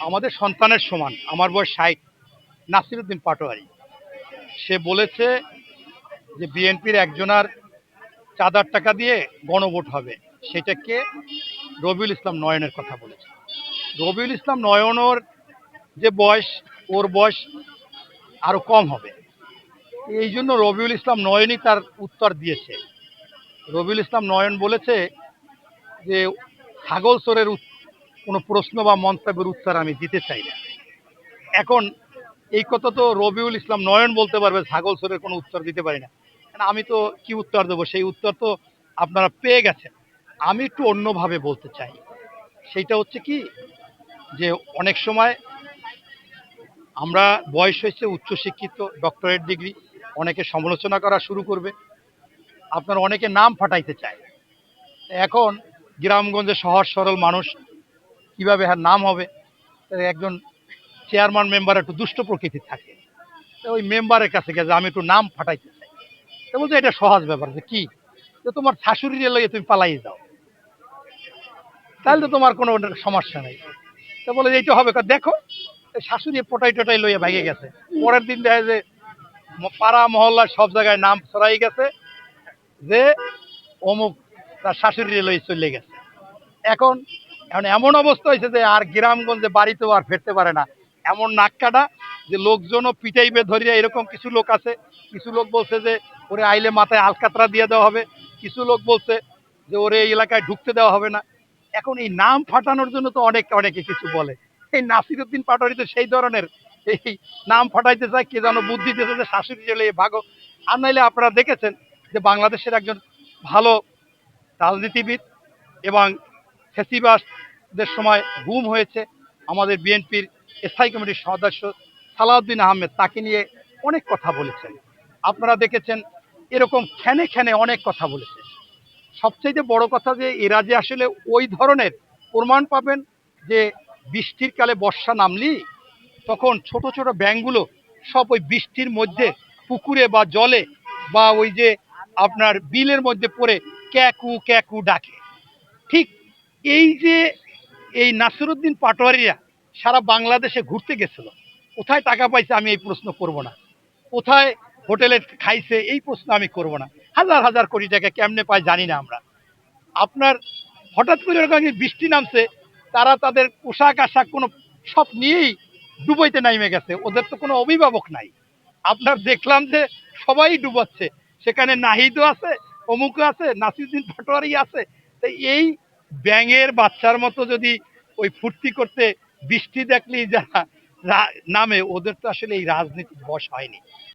আমাদের সন্তানের সমান। আমার বয়স ষাট। নাসিরুদ্দিন পাটোয়ারি। সে বলেছে যে বিএনপির একজনার চাঁদার টাকা দিয়ে গণভোট হবে। সেটাকে রবিউল ইসলাম নয়নের কথা বলেছে। রবিউল ইসলাম নয়নর যে বয়স, ওর বয়স আরও কম হবে। এই জন্য রবিউল ইসলাম নয়নই তার উত্তর দিয়েছে। রবিউল ইসলাম নয়ন বলেছে যে ছাগল চোরের কোনো প্রশ্ন বা মন্তব্যের উত্তর আমি দিতে চাই না। এখন এই কথা তো রবিউল ইসলাম নয়ন বলতে পারবে, ছাগল চোরের কোনো উত্তর দিতে পারি না। আমি তো কি উত্তর দেবো? সেই উত্তর তো আপনারা পেয়ে গেছেন। আমি একটু অন্যভাবে বলতে চাই। সেইটা হচ্ছে কি যে অনেক সময় আমরা বয়স হয়েছে, উচ্চশিক্ষিত, ডক্টরেট ডিগ্রি, অনেকে সমালোচনা করা শুরু করবে। আপনার অনেকে নাম ফাটাইতে চায়। এখন গ্রামগঞ্জে সহজ সরল মানুষ কীভাবে আর নাম হবে একজন চেয়ারম্যান মেম্বার একটু দুষ্ট প্রকৃতির থাকে। ওই মেম্বারের কাছে গেছে আমি একটু নাম ফাটাইতে চাই। তো বলছে, এটা সহজ ব্যাপার যে কি? যে তোমার শাশুড়ি লইয়ে তুমি পালাই যাও। তাহলে তো তোমার কোনো সমস্যা নেই। তো বলে, এইটা হবে। দেখো, শাশুড়ি পটাই টটাই লইয়ে ভাগে গেছে। পরের দিন দেখা যে পাড়া মহল্লার সব জায়গায় নাম ছড়াই গেছে যে অমুক তার শাশুড়ি লইয়ে চলে গেছে। এখন এখন এমন অবস্থা হয়েছে যে আর গ্রামগঞ্জে বাড়িতেও আর ফিরতে পারে না। এমন নাক কাটা যে লোকজনও পিটাইবে ধরিয়া এরকম কিছু লোক আছে। কিছু লোক বলছে যে, ওরে আইলে মাথায় আলকাতরা দিয়ে দেওয়া হবে। কিছু লোক বলছে যে, ওরে এই এলাকায় ঢুকতে দেওয়া হবে না। এখন এই নাম ফাটানোর জন্য তো অনেক, অনেকে কিছু বলে। এই নাসিরুদ্দিন পাটোয়ারি তো সেই ধরনের। এই নাম ফাটাইতে চায়, কে যেন বুদ্ধি দিতে যে, শাশুড়ি চলে ভাগো। আর নাইলে আপনারা দেখেছেন যে, বাংলাদেশের একজন ভালো রাজনীতিবিদ এবং ফেসিবাসদের সময় গুম হয়েছে। আমাদের বিএনপির স্থায়ী কমিটির সদস্য সালাউদ্দিন আহমেদ তাকে নিয়ে অনেক কথা বলেছেন। আপনারা দেখেছেন এরকম খেনে খেনে অনেক কথা বলেছে সবচেয়ে বড় কথা যে এরা যে আসলে ওই ধরনের প্রমাণ পাবেন যে বৃষ্টির কালে বর্ষা নামলি, তখন ছোট ছোট ব্যাঙগুলো সব ওই বৃষ্টির মধ্যে পুকুরে বা জলে বা ওই যে আপনার বিলের মধ্যে পড়ে ক্যাকু ক্যাকু ডাকে। ঠিক এই যে এই নাসিরুদ্দিন পাটোয়ারিরা সারা বাংলাদেশে ঘুরতে গেছিল, কোথায় টাকা পাইছে আমি এই প্রশ্ন করব না। কোথায় হোটেলে খাইছে এই প্রশ্ন আমি করব না। হাজার হাজার কোটি টাকা কেমনে পায় জানি না আমরা। আপনার হঠাৎ করে একদিন বৃষ্টি নামছে, তারা তাদের পোশাক আশাক কোনো সব নিয়েই ডুবাইতে নাইমে গেছে, ওদের তো কোনো অভিভাবক নাই। আপনার দেখলাম যে সবাই ডুবাচ্ছে, সেখানে নাহিদও আছে, অমুকও আছে, নাসিরুদ্দিন পাটোয়ারি আছে। তো এই ব্যাঙের বাচ্চার মতো যদি ওই ফুর্তি করতে বৃষ্টি দেখলেই যারা নামে, ওদের তো আসলে এই রাজনীতি বশ হয়নি।